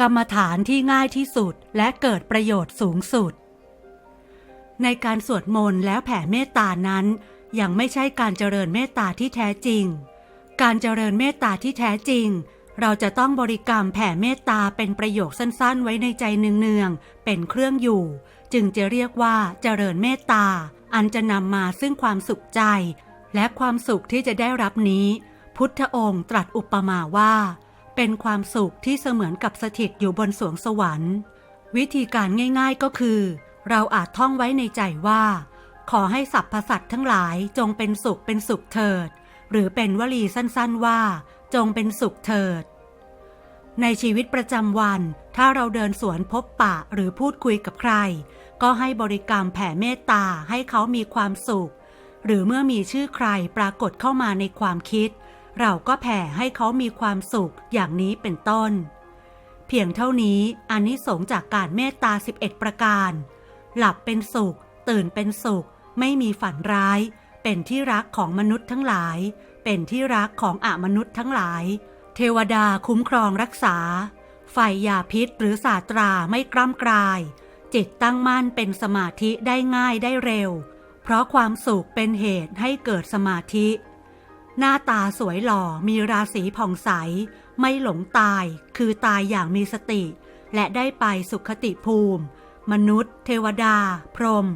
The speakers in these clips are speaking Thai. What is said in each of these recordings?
กรรมฐานที่ง่ายที่สุดและเกิดประโยชน์สูงสุด ในการสวดมนต์แล้วแผ่เมตตานั้น ยังไม่ใช่การเจริญเมตตาที่แท้จริง การเจริญเมตตาที่แท้จริง เราจะต้องบริกรรมแผ่เมตตาเป็นประโยคสั้นๆ ไว้ในใจเนืองๆเป็นเครื่องอยู่ จึงจะเรียกว่าเจริญเมตตา อันจะนำมาซึ่งความสุขใจ และความสุขที่จะได้รับนี้ พุทธองค์ตรัสอุปมาว่า เป็นความสุขที่เสมือนกับสถิตอยู่บนสวงสวรรค์ วิธีการง่ายๆก็คือ เราอาจท่องไว้ในใจว่า ขอให้สรรพสัตว์ทั้งหลายจงเป็นสุขเป็นสุขเถิด หรือเป็นวลีสั้นๆว่า จงเป็นสุขเถิด ในชีวิตประจำวัน ถ้าเราเดินสวนพบปะหรือพูดคุยกับใคร ก็ให้บริกรรมแผ่เมตตาให้เขามีความสุข หรือเมื่อมีชื่อใครปรากฏเข้ามาในความคิดเเราก็แผ่ให้เขามีความสุขอย่างนี้เป็นต้น เพียงเท่านี้อานิสงส์จากการเมตตา 11 ประการ หลับเป็นสุข ตื่นเป็นสุข ไม่มีฝันร้าย เป็นที่รักของมนุษย์ทั้งหลาย เป็นที่รักของอมนุษย์ทั้งหลาย เทวดาคุ้มครองรักษาไฟยาพิษหรือศาสตราไม่กล้ำกลาย จิตตั้งมั่นเป็นสมาธิได้ง่ายได้เร็ว เพราะความสุขเป็นเหตุให้เกิดสมาธิ หน้าตาสวยหล่อมีราศีผ่องใส ไม่หลงตาย คือตายอย่างมีสติ และได้ไปสุขติภูมิ มนุษย์ เทวดา พรหม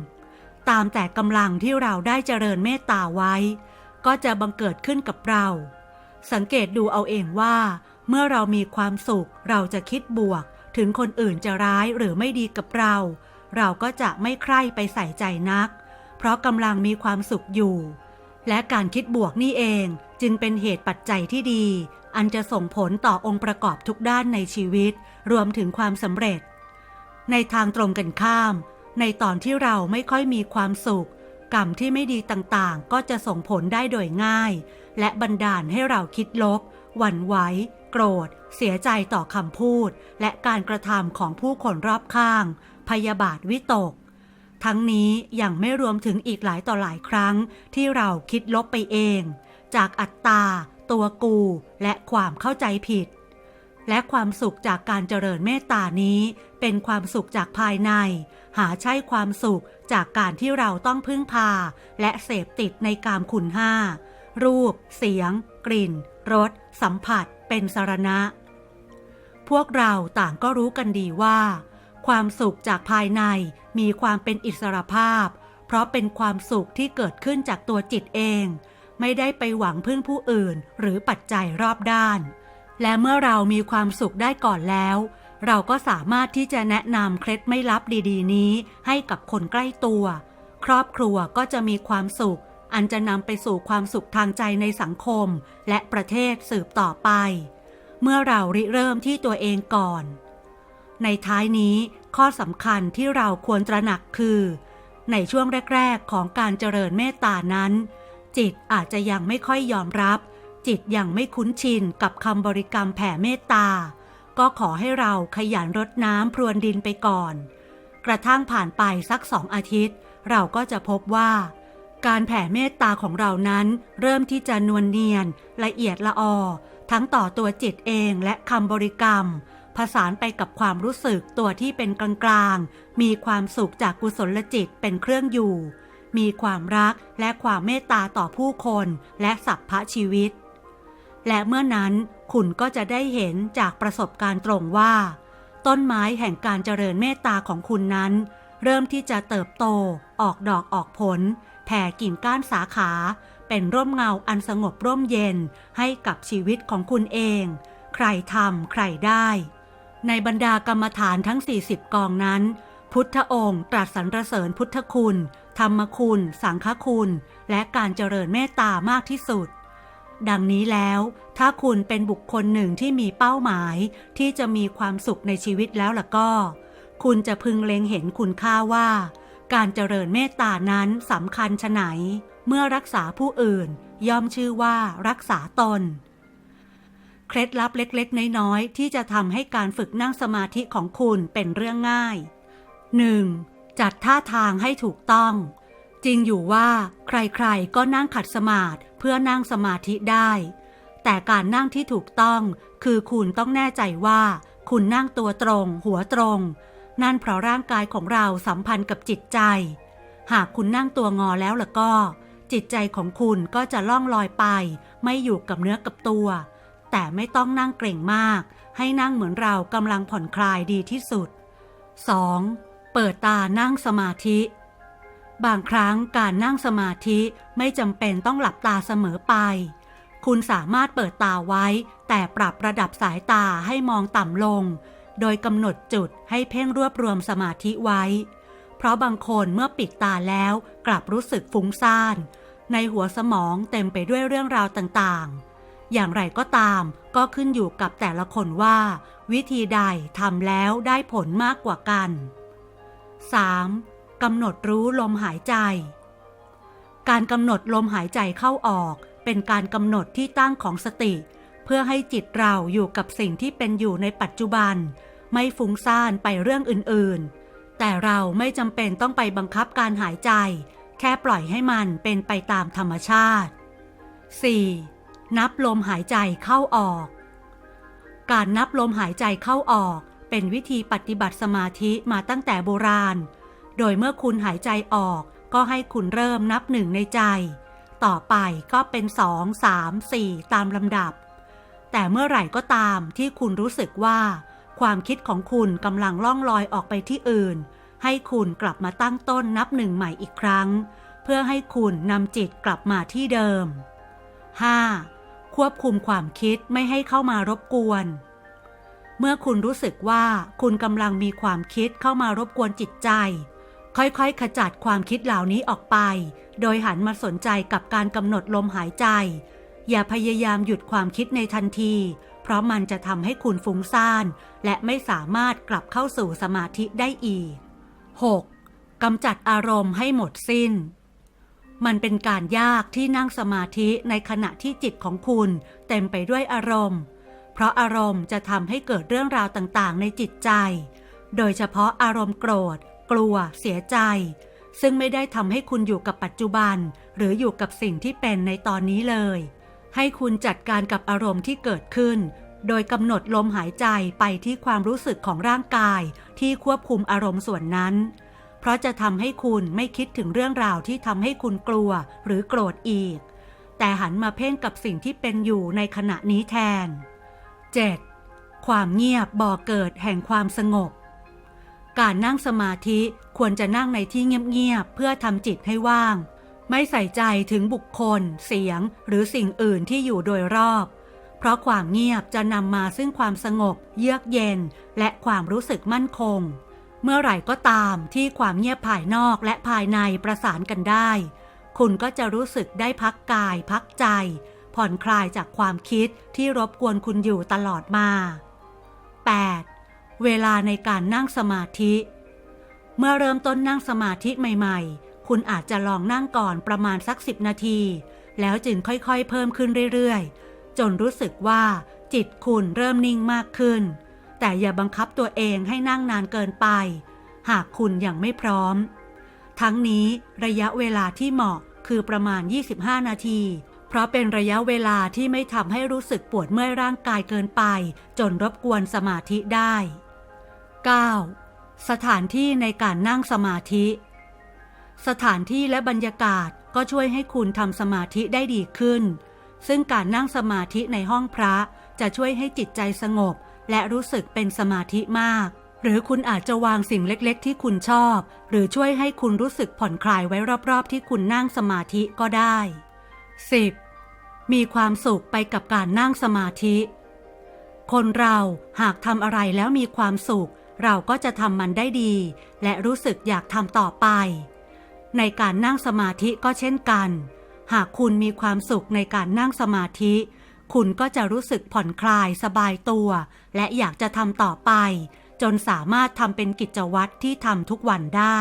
ตามแต่กำลังที่เราได้เจริญเมตตาไว้ ก็จะบังเกิดขึ้นกับเรา สังเกตดูเอาเองว่า เมื่อเรามีความสุขเราจะคิดบวก ถึงคนอื่นจะร้ายหรือไม่ดีกับเรา เราก็จะไม่ใคร่ไปใส่ใจนัก เพราะกำลังมีความสุขอยู่ และการคิดบวกนี่เองจึงเป็นเหตุปัจจัยที่ดี อันจะส่งผลต่อองค์ประกอบทุกด้านในชีวิต รวมถึงความสำเร็จ ในทางตรงกันข้าม ในตอนที่เราไม่ค่อยมีความสุข กรรมที่ไม่ดีต่างๆ ก็จะส่งผลได้โดยง่าย และบันดาลให้เราคิดลบ หวั่นไหวโกรธ เสียใจต่อคำพูด และการกระทำของผู้คนรอบข้าง พยาบาทวิตก ทั้งนี้ยังไม่รวมถึงอีกหลายต่อหลายครั้งที่เราคิดลบไปเอง จากอัตตา ตัวกู และความเข้าใจผิด และความสุขจากการเจริญเมตตานี้ เป็นความสุขจากภายใน หาใช่ความสุขจากการที่เราต้องพึ่งพา และเสพติดในกามคุณห้า รูป เสียง กลิ่น รส สัมผัส เป็นสารณะ พวกเราต่างก็รู้กันดีว่า ความสุขจากภายในมีความเป็นอิสรภาพ เพราะเป็นความสุขที่เกิดขึ้นจากตัวจิตเอง ไม่ได้ไปหวังพึ่งผู้อื่นหรือปัจจัยรอบด้าน และเมื่อเรามีความสุขได้ก่อนแล้ว เราก็สามารถที่จะแนะนำเคล็ดไม่ลับดี ๆ นี้ ให้กับคนใกล้ตัว ครอบครัวก็จะมีความสุข อันจะนำไปสู่ความสุขทางใจในสังคม และประเทศสืบต่อไป เมื่อเราริเริ่มที่ตัวเองก่อน ในท้ายนี้ข้อสำคัญที่เราควรตระหนักคือ ในช่วงแรก ๆ ของการเจริญเมตตานั้น จิตอาจจะยังไม่ค่อยยอมรับ จิตยังไม่คุ้นชินกับคำบริกรรมแผ่เมตตา ก็ขอให้เราขยันรดน้ำพรวนดินไปก่อน กระทั่งผ่านไปสักสองอาทิตย์ เราก็จะพบว่า การแผ่เมตตาของเรานั้น เริ่มที่จะนวลเนียน ละเอียดละออทั้งต่อตัวจิตเองและคำบริกรรม สานไปกับความรู้สึกตัวที่เป็นกลางๆ มีความสุขจากกุศลจิตเป็นเครื่องอยู่ มีความรักและความเมตตาต่อผู้คนและสัพพะชีวิต และเมื่อนั้นคุณก็จะได้เห็นจากประสบการณ์ตรงว่า ต้นไม้แห่งการเจริญเมตตาของคุณนั้น เริ่มที่จะเติบโต ออกดอกออกผล แผ่กิ่งก้านสาขา เป็นร่มเงาอันสงบร่มเย็นให้กับชีวิตของคุณเอง ใครทำใครได้ ในบรรดากรรมฐานทั้ง 40 กองนั้น พุทธองค์ตรัสสรรเสริญพุทธคุณ ธรรมคุณ สังฆคุณ และการเจริญเมตตามากที่สุด ดังนี้แล้ว ถ้าคุณเป็นบุคคลหนึ่งที่มีเป้าหมาย ที่จะมีความสุขในชีวิตแล้วล่ะก็ คุณจะพึงเล็งเห็นคุณค่าว่า การเจริญเมตตานั้นสำคัญชะไหน เมื่อรักษาผู้อื่น ย่อมชื่อว่ารักษาตน เคล็ดลับเล็กๆ น้อยๆ ที่จะทำให้การฝึกนั่งสมาธิของคุณเป็นเรื่องง่าย 1. จัดท่าทางให้ถูกต้อง จริงอยู่ว่า ใครๆ ก็นั่งขัดสมาธิเพื่อนั่งสมาธิได้ แต่การนั่งที่ถูกต้องคือคุณต้องแน่ใจว่า คุณนั่งตัวตรง หัวตรง นั่นเพราะร่างกายของเราสัมพันธ์กับจิตใจ หากคุณนั่งตัวงอแล้วล่ะก็ จิตใจของคุณก็จะล่องลอยไป ไม่อยู่กับเนื้อกับตัว แต่ไม่ต้องนั่งเกร็งมาก ให้นั่งเหมือนเรากำลังผ่อนคลายดีที่สุด 2. เปิดตานั่งสมาธิ บางครั้งการนั่งสมาธิไม่จำเป็นต้องหลับตาเสมอไป คุณสามารถเปิดตาไว้ แต่ปรับระดับสายตาให้มองต่ำลง โดยกำหนดจุดให้เพ่งรวบรวมสมาธิไว้ เพราะบางคนเมื่อปิดตาแล้วกลับรู้สึกฟุ้งซ่าน ในหัวสมองเต็มไปด้วยเรื่องราวต่างๆ อย่างไรก็ตาม ก็ขึ้นอยู่กับแต่ละคนว่า วิธีใดทำแล้วได้ผลมากกว่ากัน 3. กำหนดรู้ลมหายใจ การกำหนดลมหายใจเข้าออก เป็นการกำหนดที่ตั้งของสติ เพื่อให้จิตเราอยู่กับสิ่งที่เป็นอยู่ในปัจจุบัน ไม่ฟุ้งซ่านไปเรื่องอื่น ๆ แต่เราไม่จำเป็นต้องไปบังคับการหายใจ แค่ปล่อยให้มันเป็นไปตามธรรมชาติ 4. นับลมหายใจเข้าออก การนับลมหายใจเข้าออก เป็นวิธีปฏิบัติสมาธิมาตั้งแต่โบราณ โดยเมื่อคุณหายใจออกก็ให้คุณเริ่มนับหนึ่งในใจ ต่อไปก็เป็นสองสามสี่ตามลำดับ แต่เมื่อไหร่ก็ตามที่คุณรู้สึกว่า ความคิดของคุณกำลังล่องลอยออกไปที่อื่น ให้คุณกลับมาตั้งต้นนับหนึ่งใหม่อีกครั้ง เพื่อให้คุณนำจิตกลับมาที่เดิม 5. ควบคุมความคิดไม่ให้เข้ามารบกวน เมื่อคุณรู้สึกว่าคุณกำลังมีความคิดเข้ามารบกวนจิตใจ ค่อยๆ ขจัดความคิดเหล่านี้ออกไป โดยหันมาสนใจกับการกำหนดลมหายใจ อย่าพยายามหยุดความคิดในทันที เพราะมันจะทำให้คุณฟุ้งซ่าน และไม่สามารถกลับเข้าสู่สมาธิได้อีก 6. กำจัดอารมณ์ให้หมดสิ้น มันเป็นการยากที่นั่งสมาธิในขณะที่จิตของคุณ เต็มไปด้วยอารมณ์ เพราะอารมณ์จะทำให้เกิดเรื่องราวต่างๆ ในจิตใจ โดยเฉพาะอารมณ์โกรธ กลัว เสียใจ ซึ่งไม่ได้ทำให้คุณอยู่กับปัจจุบัน หรืออยู่กับสิ่งที่เป็นในตอนนี้เลย ให้คุณจัดการกับอารมณ์ที่เกิดขึ้น โดยกำหนดลมหายใจไปที่ความรู้สึกของร่างกายที่ควบคุมอารมณ์ส่วนนั้น เพราะจะทำให้คุณไม่คิดถึงเรื่องราวที่ทำให้คุณกลัวหรือโกรธอีก แต่หันมาเพ่งกับสิ่งที่เป็นอยู่ในขณะนี้แทน 7. ความเงียบบ่อเกิดแห่งความสงบ การนั่งสมาธิควรจะนั่งในที่เงียบๆเพื่อทำจิตให้ว่าง ไม่ใส่ใจถึงบุคคล เสียง หรือสิ่งอื่นที่อยู่โดยรอบ เพราะความเงียบจะนำมาซึ่งความสงบ เยือกเย็น และความรู้สึกมั่นคง เมื่อไหร่ก็ตามที่ความเงียบภายนอกและภายในประสานกันได้ คุณก็จะรู้สึกได้พักกายพักใจ ผ่อนคลายจากความคิดที่รบกวนคุณอยู่ตลอดมา 8. เวลาในการนั่งสมาธิ เมื่อเริ่มต้นนั่งสมาธิใหม่ๆ คุณอาจจะลองนั่งก่อนประมาณสักสิบนาที แล้วจึงค่อยๆ เพิ่มขึ้นเรื่อยๆ จนรู้สึกว่าจิตคุณเริ่มนิ่งมากขึ้น แต่อย่าบังคับตัวเองให้นั่งนานเกินไป หากคุณยังไม่พร้อม ทั้งนี้ระยะเวลาที่เหมาะคือประมาณ 25 นาที เพราะเป็นระยะเวลาที่ไม่ทำให้รู้สึกปวดเมื่อยร่างกายเกินไป จนรบกวนสมาธิได้ 9. สถานที่ในการนั่งสมาธิ สถานที่และบรรยากาศก็ช่วยให้คุณทำสมาธิได้ดีขึ้น ซึ่งการนั่งสมาธิในห้องพระจะช่วยให้จิตใจสงบ และรู้สึกเป็นสมาธิมาก หรือคุณอาจจะวางสิ่งเล็กๆ ที่คุณชอบ หรือช่วยให้คุณรู้สึกผ่อนคลายไว้รอบๆ ที่คุณนั่งสมาธิก็ได้ 10. มีความสุขไปกับการนั่งสมาธิ คนเราหากทำอะไรแล้วมีความสุข เราก็จะทำมันได้ดี และรู้สึกอยากทำต่อไป ในการนั่งสมาธิก็เช่นกัน หากคุณมีความสุขในการนั่งสมาธิ คุณก็จะรู้สึกผ่อนคลายสบายตัว และอยากจะทำต่อไป จนสามารถทำเป็นกิจวัตรที่ทำทุกวันได้